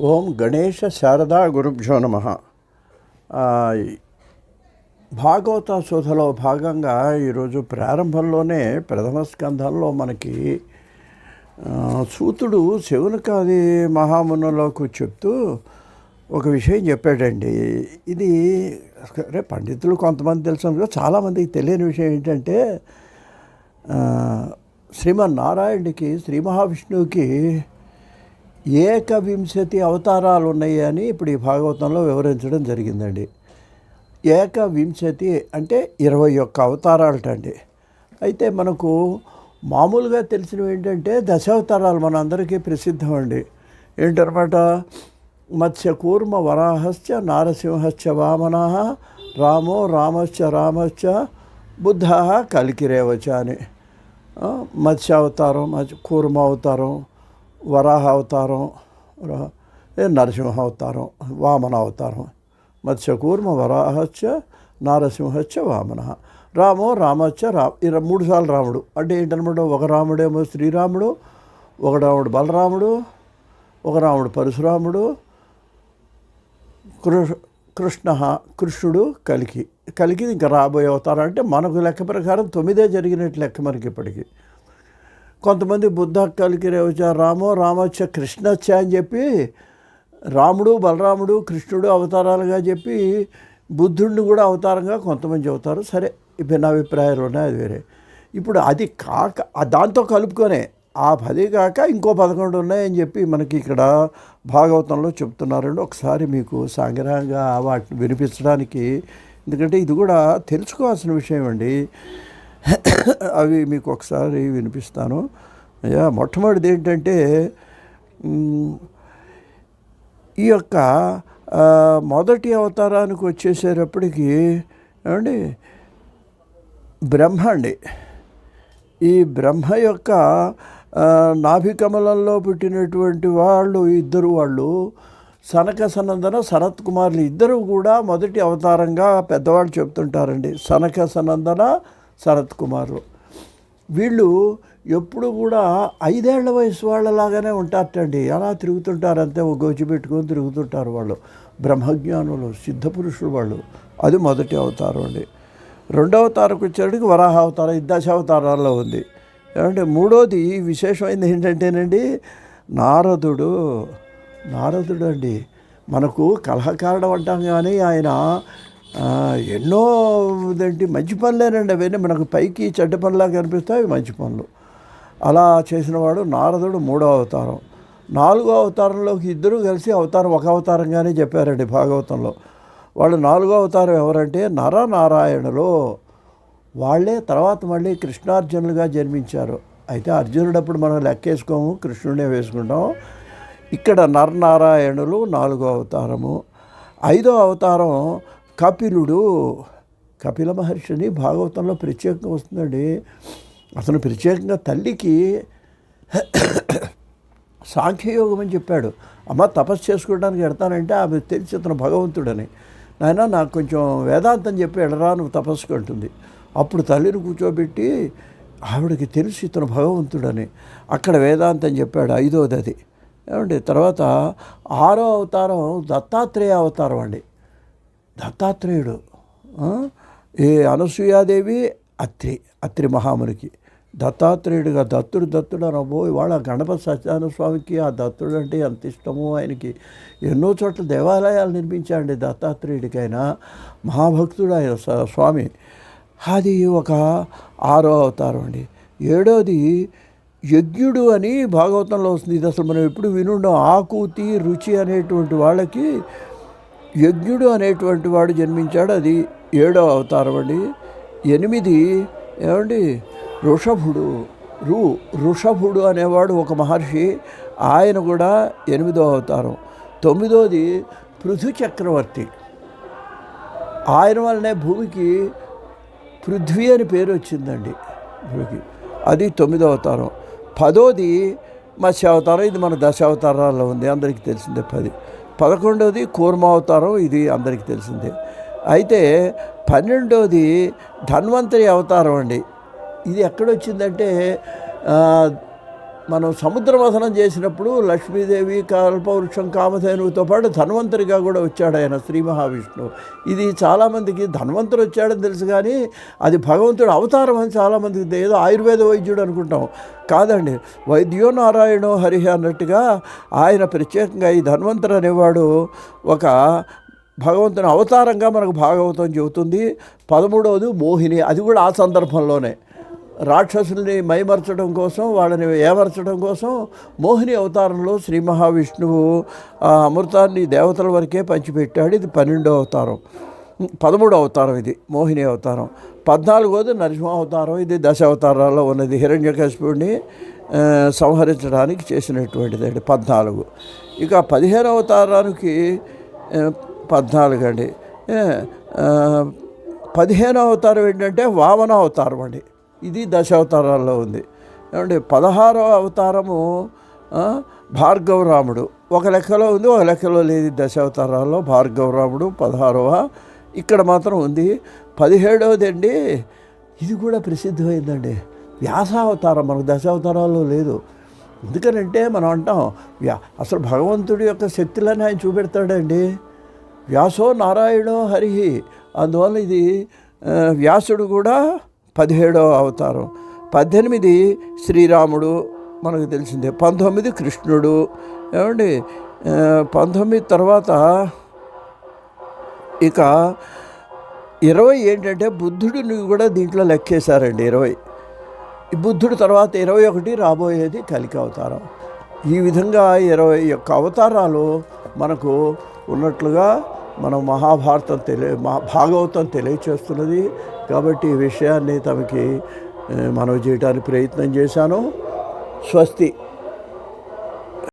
ఓం గణేష శారదా గురుభ్యో నమ. భాగవత శోధలో భాగంగా ఈరోజు ప్రారంభంలోనే ప్రథమ స్కంధంలో మనకి సూతుడు శివునికాది మహామునులకు చెప్తూ ఒక విషయం చెప్పాడండి. ఇది అరే పండితులు కొంతమంది తెలుసు చాలామందికి తెలియని విషయం ఏంటంటే ఆ, శ్రీమన్నారాయణుడికి శ్రీ మహావిష్ణువుకి ఏకవింశతి అవతారాలు ఉన్నాయి అని ఇప్పుడు ఈ భాగవతంలో వివరించడం జరిగిందండి. ఏకవింశతి అంటే ఇరవై ఒక్క అవతారాలటండి. అయితే మనకు మామూలుగా తెలిసినవి ఏంటంటే దశావతారాలు మన అందరికీ ప్రసిద్ధం అండి ఏంటనమాట? మత్స్య కూర్మ వరాహశ్చ నారసింహశ్చ వామన రామో రామశ్చ రామశ్చ బుద్ధ కలికిరేవచ అని. మత్స్యావతారం మత్స్య అవతారం మత్స్య కూర్మ అవతారం వరాహ అవతారం రా- ఏ నరసింహ అవతారం వామన అవతారం మత్స్యకూర్మ వరాహశ్చ నారసింహశ్చ వామన. రామో రామచ్చ రా ఇలా మూడు సార్లు రాముడు. అంటే ఏంటనమాట? ఒక రాముడేమో శ్రీరాముడు ఒక రాముడు బలరాముడు ఒక రాముడు పరశురాముడు కృష్ కృష్ణ కృష్ణుడు కలికి. కలికి ఇంకా రాబోయే అవతారం. అంటే మనకు లెక్క ప్రకారం తొమ్మిదే జరిగినట్టు లెక్క మనకి ఇప్పటికి. కొంతమంది బుద్ధ కలికి రేవచ రామో రామచ్చ కృష్ణచ్చ అని చెప్పి రాముడు బలరాముడు కృష్ణుడు అవతారాలుగా చెప్పి బుద్ధుడిని కూడా అవతారంగా కొంతమంది చెబుతారు. సరే భిన్న అభిప్రాయాలు ఉన్నాయి అది వేరే. ఇప్పుడు అది కాక దాంతో కలుపుకొనే ఆ పది కాక ఇంకో పదకొండు ఉన్నాయని చెప్పి మనకి ఇక్కడ భాగవతంలో చెప్తున్నారండి. ఒకసారి మీకు సాంగ్రహంగా వాటిని వినిపించడానికి ఎందుకంటే ఇది కూడా తెలుసుకోవాల్సిన విషయం అండి. అవి మీకు ఒకసారి వినిపిస్తాను. అయ్యా మొట్టమొదటిది ఏంటంటే ఈ యొక్క మొదటి అవతారానికి వచ్చేసేటప్పటికి ఏమండి? బ్రహ్మ అండి. ఈ బ్రహ్మ యొక్క నాభికమలంలో పుట్టినటువంటి వాళ్ళు ఇద్దరు వాళ్ళు సనక సనందన సనత్ కుమారులు ఇద్దరు కూడా మొదటి అవతారంగా పెద్దవాళ్ళు చెప్తుంటారండి. సనక సనందన శరత్ కుమారు. వీళ్ళు ఎప్పుడు కూడా ఐదేళ్ళ వయసు వాళ్ళలాగానే ఉంటారటండి. ఎలా తిరుగుతుంటారు అంతే ఒక గోచి పెట్టుకొని తిరుగుతుంటారు వాళ్ళు. బ్రహ్మజ్ఞానులు సిద్ధపురుషులు వాళ్ళు. అది మొదటి అవతారం అండి. రెండవ అవతారకు వచ్చేటికి వరాహ అవతారం ఇది ఉంది. ఏమంటే మూడోది విశేషమైనది ఏంటంటేనండి నారదుడు నారదుడు అండి మనకు కలహకారణం అంటాం కానీ ఆయన ఎన్నో ఏంటి మంచి పనులేనండి అవన్నీ. మనకు పైకి చెడ్డ పనులా కనిపిస్తాయి మంచి పనులు. అలా చేసినవాడు నారదుడు మూడో అవతారం. నాలుగో అవతారంలోకి ఇద్దరు కలిసి అవతారం ఒక అవతారంగానే చెప్పారండి భాగవతంలో. వాళ్ళు నాలుగో అవతారం ఎవరంటే నరనారాయణులు. వాళ్ళే తర్వాత మళ్ళీ కృష్ణార్జునులుగా జన్మించారు. అయితే అర్జునుడు అప్పుడు మనం లెక్కేసుకోము కృష్ణుడే వేసుకుంటాం. ఇక్కడ నరనారాయణులు నాలుగో అవతారము. ఐదో అవతారం కపిలుడు కపిల మహర్షిని భాగవతంలో ప్రత్యేకంగా వస్తుందండి. అతను ప్రత్యేకంగా తల్లికి సాంఖ్యయోగం అని చెప్పాడు. అమ్మ తపస్సు చేసుకోవడానికి ఎడతానంటే ఆమె తెలిసి అతను భగవంతుడని. నాయన నాకు కొంచెం వేదాంతం చెప్పి ఎడరా నువ్వు తపస్సుకు అంటుంది. అప్పుడు తల్లిని కూర్చోబెట్టి ఆవిడకి తెలిసి ఇతను భగవంతుడని. అక్కడ వేదాంతం చెప్పాడు ఐదవది అది ఏమండి తర్వాత ఆరో అవతారం దత్తాత్రేయ అవతారం అండి. దత్తాత్రేయుడు ఏ ఈ అనసూయాదేవి అత్రి అత్రి మహామునికి. దత్తాత్రేయుడుగా దత్తుడు దత్తుడు అనబో ఇవాళ గణపతి సత్యనారాయణ స్వామికి ఆ దత్తుడు అంటే ఎంత ఇష్టమో ఆయనకి ఎన్నో చోట్ల దేవాలయాలు నిర్మించాడండి దత్తాత్రేయుడికి ఆయన మహాభక్తుడు ఆయన స్వామి. అది ఒక ఆరో అవతారం అండి. ఏడోది యజ్ఞుడు అని భాగవతంలో వస్తుంది. ఇది అసలు మనం ఎప్పుడు వినుండం ఆకూతి రుచి అనేటువంటి వాళ్ళకి యజ్ఞుడు అనేటువంటి వాడు జన్మించాడు. అది ఏడో అవతారం అండి. ఎనిమిది ఏమండి? ఋషభుడు రు ఋషభుడు అనేవాడు ఒక మహర్షి. ఆయన కూడా ఎనిమిదో అవతారం. తొమ్మిదోది పృథు చక్రవర్తి. ఆయన వల్లనే భూమికి పృథ్వీ అని పేరు వచ్చిందండి భూమికి. అది తొమ్మిదో అవతారం. పదోది మత్స్య అవతారం ఇది మన దశ అవతారాల్లో ఉంది. అందరికీ తెలిసిందే పది. పదకొండవది కూర్మావతారం ఇది అందరికీ తెలిసిందే. అయితే పన్నెండోది ధన్వంతరి అవతారం అండి. ఇది ఎక్కడొచ్చిందంటే మనం సముద్రమథనం చేసినప్పుడు లక్ష్మీదేవి కల్పవృక్షం కామధేనువుతో పాటు ధన్వంతరిగా కూడా వచ్చాడు ఆయన శ్రీ మహావిష్ణువు ఇది చాలామందికి ధన్వంతరు వచ్చాడని తెలుసు కానీ అది భగవంతుడు అవతారం అని చాలామందికి ఏదో ఆయుర్వేద వైద్యుడు అనుకుంటాం. కాదండి వైద్యో నారాయణో హరిహ అన్నట్టుగా ఆయన ప్రత్యేకంగా ఈ ధన్వంతరు అనేవాడు ఒక భగవంతుని అవతారంగా మనకు భాగవతం చెబుతుంది. పదమూడవది మోహిని. అది కూడా ఆ సందర్భంలోనే. రాక్షసుల్ని మైమర్చడం కోసం వాళ్ళని ఏమర్చడం కోసం మోహిని అవతారంలో శ్రీ మహావిష్ణువు ఆ అమృతాన్ని దేవతల వరకే పంచిపెట్టాడు. ఇది పన్నెండో అవతారం. పదమూడో అవతారం ఇది మోహిని అవతారం. పద్నాలుగోది నరసింహ అవతారం. ఇది దశ అవతారాల్లో ఉన్నది. హిరణ్యకశిపుడిని సంహరించడానికి చేసినటువంటిది అండి పద్నాలుగు. ఇక పదిహేను అవతారానికి పద్నాలుగు అండి పదిహేను అవతారం ఏంటంటే వామన అవతారం అండి. ఇది దశావతారాల్లో ఉంది. ఏమంటే పదహారవ అవతారము భార్గవరాముడు. ఒక లెక్కలో ఉంది ఒక లెక్కలో లేదు దశావతారాల్లో భార్గవరాముడు పదహారవ. ఇక్కడ మాత్రం ఉంది. పదిహేడవది అండి ఇది కూడా ప్రసిద్ధమైందండి. వ్యాసావతారం మనకు దశావతారాల్లో లేదు. ఎందుకనంటే మనం అంటాం వ్యా అసలు భగవంతుడి యొక్క శక్తులని ఆయన చూపెడతాడండి. వ్యాసో నారాయణో హరిహి. అందువల్ల ఇది వ్యాసుడు కూడా పదిహేడవ అవతారం. పద్దెనిమిది శ్రీరాముడు మనకు తెలిసిందే. పంతొమ్మిది కృష్ణుడు. ఏమండి? పంతొమ్మిది తర్వాత ఇక ఇరవై ఏంటంటే బుద్ధుడిని కూడా దీంట్లో లెక్కేశారండి ఇరవై. ఈ బుద్ధుడు తర్వాత ఇరవై ఒకటి రాబోయేది కలికి అవతారం. ఈ విధంగా ఇరవై యొక్క అవతారాలు మనకు ఉన్నట్లుగా మనం మహాభారతం తెలియ మహా భాగవతం తెలియచేస్తున్నది. కాబట్టి ఈ విషయాన్ని తమకి మనం చేయడానికి ప్రయత్నం చేశాను. స్వస్తి.